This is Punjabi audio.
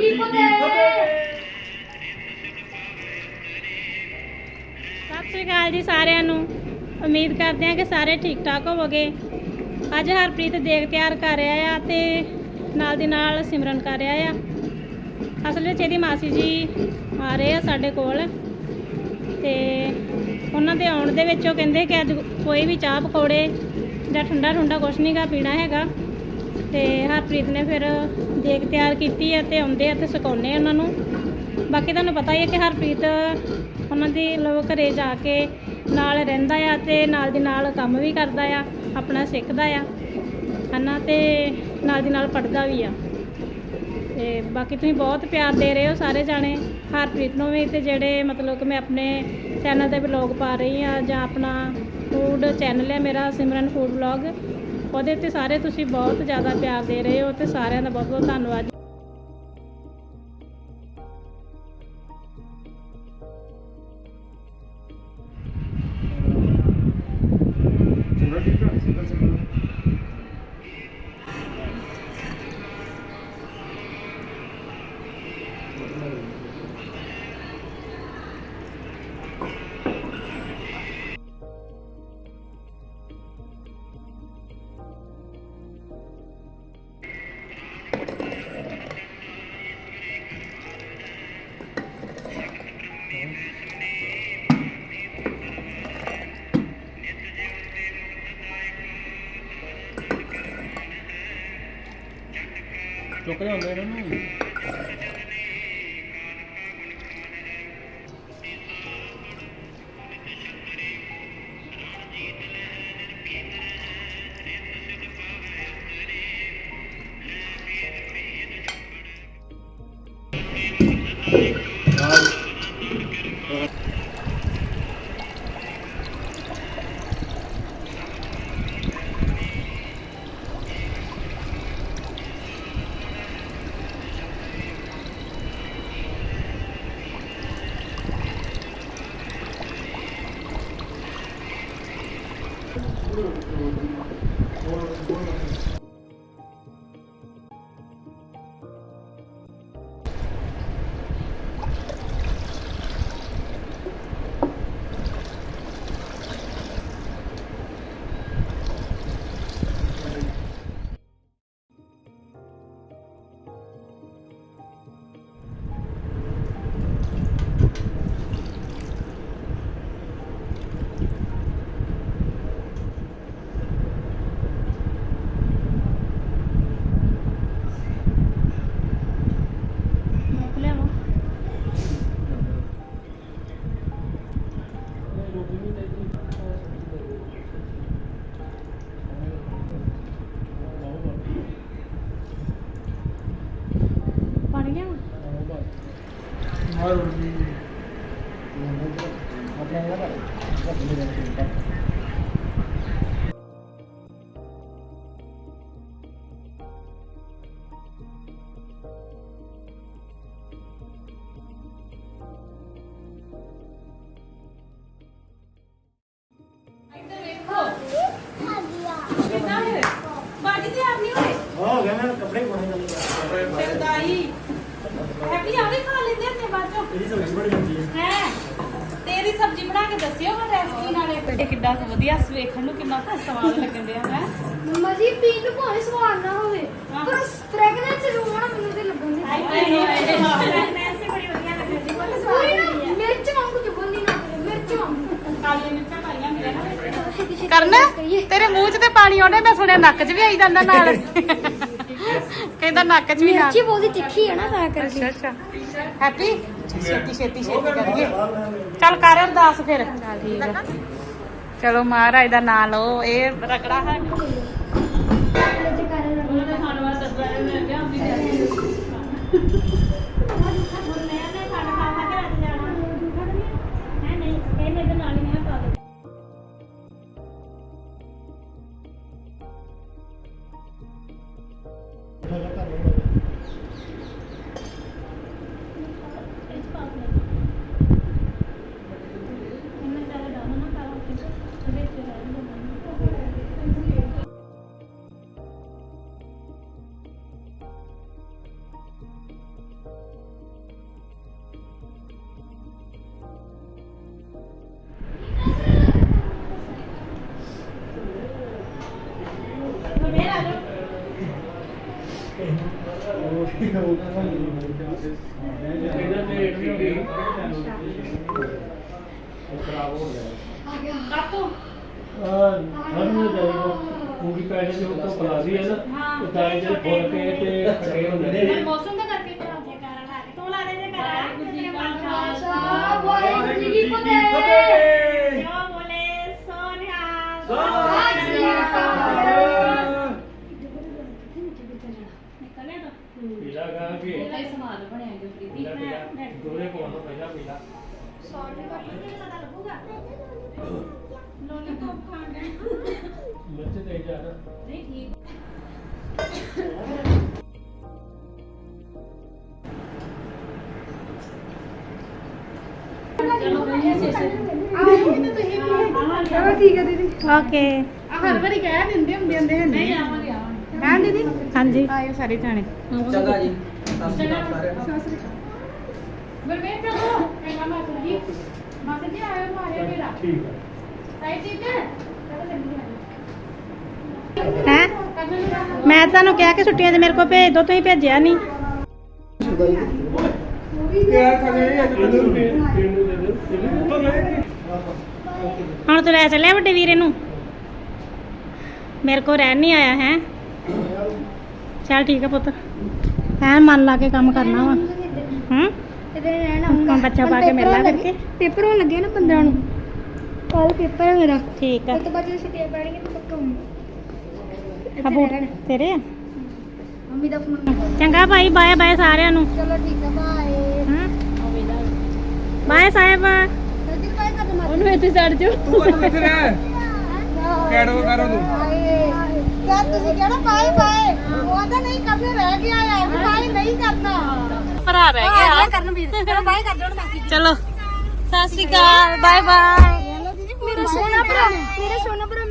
ਕੀ ਫਤਿਹ ਸਤਿ ਸ਼੍ਰੀ ਅਕਾਲ ਜੀ ਸਾਰਿਆਂ ਨੂੰ। ਉਮੀਦ ਕਰਦੇ ਹਾਂ ਕਿ ਸਾਰੇ ਠੀਕ ਠਾਕ ਹੋਵੋਗੇ। ਅੱਜ ਹਰਪ੍ਰੀਤ ਦੇਗ ਤਿਆਰ ਕਰ ਰਿਹਾ ਆ ਤੇ ਨਾਲ ਦੀ ਨਾਲ ਸਿਮਰਨ ਕਰ ਰਿਹਾ ਆ। ਅਸਲ ਵਿੱਚ ਇਹਦੀ ਮਾਸੀ ਜੀ ਆ ਰਹੇ ਆ ਸਾਡੇ ਕੋਲ। ਤੇ ਉਹਨਾਂ ਦੇ ਆਉਣ ਦੇ ਵਿੱਚ ਉਹ ਕਹਿੰਦੇ ਕਿ ਅੱਜ ਕੋਈ ਵੀ ਚਾਹ ਪਕੌੜੇ ਜਾਂ ਠੰਡਾ ਠੰਡਾ ਕੁਛ ਨਹੀਂਗਾ ਪੀਣਾ ਹੈਗਾ। ਤੇ ਹਰਪ੍ਰੀਤ ਨੇ ਫਿਰ ਦੇਖ ਤਿਆਰ ਕੀਤੀ ਹੈ ਤੇ ਆਉਂਦੇ ਆ ਤੇ ਸੁਕਾਉਂਦੇ ਉਹਨਾਂ ਨੂੰ। ਬਾਕੀ ਤੁਹਾਨੂੰ ਪਤਾ ਹੀ ਹੈ ਕਿ ਹਰਪ੍ਰੀਤ ਉਹਨਾਂ ਦੀ ਲੋਕ ਘਰੇ ਜਾ ਕੇ ਨਾਲ ਰਹਿੰਦਾ ਆ ਤੇ ਨਾਲ ਦੀ ਨਾਲ ਕੰਮ ਵੀ ਕਰਦਾ ਆ, ਆਪਣਾ ਸਿੱਖਦਾ ਆ, ਹਨਾ, ਤੇ ਨਾਲ ਦੀ ਨਾਲ ਪੜ੍ਹਦਾ ਵੀ ਆ। ਤੇ ਬਾਕੀ ਤੁਸੀਂ ਬਹੁਤ ਪਿਆਰ ਦੇ ਰਹੇ ਹੋ ਸਾਰੇ ਜਾਣੇ, ਹਰਪ੍ਰੀਤ ਨੂੰ ਵੀ ਤੇ ਜਿਹੜੇ ਮਤਲਬ ਕਿ ਮੈਂ ਆਪਣੇ ਚੈਨਲ ਤੇ ਵਲੌਗ ਪਾ ਰਹੀ ਆ ਜਾਂ ਆਪਣਾ ਫੂਡ ਚੈਨਲ ਹੈ ਮੇਰਾ ਸਿਮਰਨ ਫੂਡ ਵਲੌਗ ਉਹਦੇ ਤੇ ਸਾਰੇ ਤੁਸੀਂ ਬਹੁਤ ਜ਼ਿਆਦਾ ਪਿਆਰ ਦੇ ਰਹੇ ਹੋ ਅਤੇ ਸਾਰਿਆਂ ਦਾ ਬਹੁਤ ਬਹੁਤ ਧੰਨਵਾਦ। Yo creo, no, no, no. Thank you. Thank you. ਆਪਣੇ ਨਾਲ ਕਰ ਬਾਜੀ ਤੇ ਆਪ ਨਹੀਂ ਹੋਏ? ਹੋ ਗਿਆ ਮੈਂ ਕੱਪੜੇ ਪਾਉਣੇ ਚੱਲ ਕੱਪੜੇ ਹੈਪੀ ਆ ਵੀ ਖਾ ਲੈਂਦੇ ਨੇ ਬਾਅਦ ਚੋਂ। ਇਹਦੀ ਸਬਜ਼ੀ ਬੜੀ ਜਾਂਦੀ ਹੈ? ਹੈ ਤੇਰੀ ਸਬਜ਼ੀ ਬਣਾ ਕੇ ਦੱਸਿਓ ਮੈਂ ਰੈਸਪੀ ਨਾਲੇ। ਇਹ ਕਿੱਦਾਂ ਵਧੀਆ ਵੇਖਣ ਨੂੰ ਕਿੰਨਾ ਸਵਾਦ ਲੱਗਣ ਡਿਆ ਹੈ? ਮੰਮਾ ਜੀ ਪੀਣ ਨੂੰ ਭਾਵੇਂ ਸਵਾਦ ਨਾ ਹੋਵੇ ਪਰ ਫ੍ਰੈਗਰੈਂਸ ਜੋ ਹੋਣਾ ਮੈਨੂੰ ਤੇ ਲੱਗਣ ਐਸੇ ਬੜੀ ਵਧੀਆ ਲੱਗਦੀ ਬਹੁਤ ਕੋਈ ਨਾ ਮਿਰਚ ਵਾਂਗੂ ਚੁਗਣੀ ਨਾ ਕਰੇ ਮਿਰਚ ਵਾਂਗੂ। ਕਾਲੀਆਂ ਮਿਰਚਾਂ ਪਾਈਆਂ ਮੇਰੇ ਨਾਲ ਛੇਤੀ ਛੇਤੀ ਕਰਨ ਕਰੀਏ ਤੇਰੇ ਮੂੰਹ 'ਚ ਤੇ ਪਾਣੀ ਆਉਂਦਾ ਮੈਂ ਸੁਣਿਆ ਨੱਕ 'ਚ ਵੀ ਆਈ ਜਾਂਦਾ ਨਾਲ। ਕਹਿੰਦਾ ਨੱਕ 'ਚ ਵੀ ਨਾਲ ਮਿਰਚੀ ਬਹੁਤ ਤਿੱਖੀ ਹੈ ਨਾ ਤਾਂ ਕਰਕੇ। ਅੱਛਾ ਅੱਛਾ। ਹੈਪੀ? ਛੇਤੀ ਛੇਤੀ ਛੇਤੀ ਕਰੀਏ। ਚੱਲ ਕਰ ਅਰਦਾਸ ਫਿਰ। ਚਲੋ ਮਹਾਰਾਜ ਦਾ ਨਾਮ ਲਓ ਇਹ ਰਗੜਾ ਹੈ। ਖਰਾਬ ਹੋ ਗਿਆ। ਆ ਸਾਨੂੰ ਜਾਈਓ ਪੂਰੀ ਪੈਸੇ ਜੋ ਤੋਂ ਪਲਾਦੀ ਹੈ ਨਾ। ਉਹ ਤਾਂ ਜਿਹੜੇ ਫੁੱਲ ਕੇ ਤੇ ਖੜੇ ਹੁੰਦੇ ਨੇ। ਮੌਸਮ ਦਾ ਕਰਕੇ ਕਰਾ ਦੇ ਕਰਾ ਲਾ ਕੇ ਤੂੰ ਲਾ ਦੇ ਜੇ ਕਰਾ ਤੇਰੇ ਮਨ ਖਾਲਸਾ। ਵਾਹਿਗੁਰੂ ਜੀ ਕੀ ਫਤਿਹ। ਜੋ ਬੋਲੇ? ਸੋਨਿਆ। ਤਾਂ। ਪੀਲਾ ਗਾ ਕੇ। ਇਹ ਸਮਾਨ ਬਣਿਆ ਜੋ ਪ੍ਰੀਤੀ। ਪੀਲਾ ਦੋਰੇ ਕੋਲ ਤੋਂ ਪਹਿਲਾਂ ਪੀਲਾ। ਦੇ ਮਿਰਚ ਤੇ ਜਾ। ਨਹੀਂ ਠੀਕ। ਚਲੋ ਠੀਕ ਹੈ ਦੀਦੀ। ਓਕੇ। ਹਰ ਵਾਰੀ ਕਹਿ ਦਿੰਦੇ ਹੁੰਦੇ ਹੁੰਦੇ ਹਨ। ਨਹੀਂ ਆਵਾਂਗੇ ਹਾਂ ਦੀਦੀ? ਹਾਂਜੀ। ਆਇਓ ਸਾਰੇ ਜਾਣੇ। ਚੰਗਾ ਜੀ। ਸਤਿ ਸ਼੍ਰੀ ਅਕਾਲ। ਸਾਰਿਆਂ ਨੂੰ ਬਲਵੇਰ ਚਲੋ ਚੰਗਾ ਮਾਸਟਰ ਜੀ ਮਾਸਟਰ ਜੀ ਆਇਓ ਮਾਰਿਓ ਮੇਰਾ। ਠੀਕ ਹੈ ਰਾਈਟ ਠੀਕ ਹੈ ਚਲੋ ਚੰਗੀ ਹੈ? ਮੈਂ ਤੁਹਾਨੂੰ ਕਿਹਾ ਕਿ ਛੁੱਟੀਆਂ 'ਚ ਮੇਰੇ ਕੋਲ ਭੇਜ ਦਿਓ ਤੁਸੀਂ ਭੇਜਿਆ ਨਹੀਂ। ਦੇ ਦੇ ਹੁਣ ਤੂੰ ਲੈ ਚੱਲਿਆ ਵੱਡੇ ਵੀਰੇ ਨੂੰ? ਮੇਰੇ ਕੋਲ ਰਹਿਣ ਨਹੀਂ ਆਇਆ ਹੈ? ਚੱਲ ਠੀਕ ਹੈ ਪੁੱਤ। ਐ ਮਨ ਲਾ ਕੇ ਕੰਮ ਕਰਨਾ ਵਾ। ਹੂੰ? ਇਹਦੇ ਰਹਿਣਾ ਹੁਣ। ਬੱਚਾ ਪਾ ਕੇ ਮਿਲਣਾ ਫਿਰ ਕੇ ਪੇਪਰ ਹੋਣ ਲੱਗੇ ਨਾ 15 ਨੂੰ। ਕੱਲ ਪੇਪਰ ਹੈ ਮੇਰਾ। ਠੀਕ ਆ। ਉਸ ਤੋਂ ਬਾਅਦ ਜਦੋਂ ਛੁੱਟੀਆਂ ਪੈਣਗੀਆਂ ਤਾਂ ਪੱਕਾ ਹੂੰ ਆ ਬੂਟ ਤੇਰੇ ਆ? ਮੰਮੀ ਦਾ ਫੋਨ ਚੰਗਾ ਭਾਈ ਬਾਏ ਬਾਏ ਸਾਰਿਆਂ ਨੂੰ। ਚਲੋ ਠੀਕ ਹੈ ਬਾਏ ਹਾਂ ਬਾਏ ਸਾਹਿਬ। ਜਲਦੀ ਬਾਏ ਕਰ ਦੇ ਉਹਨੂੰ ਇੱਥੇ ਛੱਡ ਜਾਓ। ਤੂੰ ਕਦੋਂ ਕਿੱਥੇ ਰਹਿ? ਕੈਡੋ ਕਰੋ ਤੂੰ। ਕਿਆ ਤੁਸੀਂ ਕਹਿਣਾ ਬਾਏ ਬਾਏ ਨਹੀਂ ਕਰਨੇ ਰਹਿ ਗਿਆ ਨਹੀਂ ਕਰਨਾ। ਭਰਾ ਰਹਿ ਗਿਆ। ਕਰਨ ਵੀਰ ਚਲੋ ਬਾਏ ਕਰ ਦਿਓ ਬਾਕੀ ਚਲੋ ਸਤਿ ਸ਼੍ਰੀ ਅਕਾਲ ਬਾਏ ਬਾਏ ਮੇਰਾ ਸੋਨਾ ਭਰਾ ਮੇਰਾ ਸੋਨਾ ਭਰਾ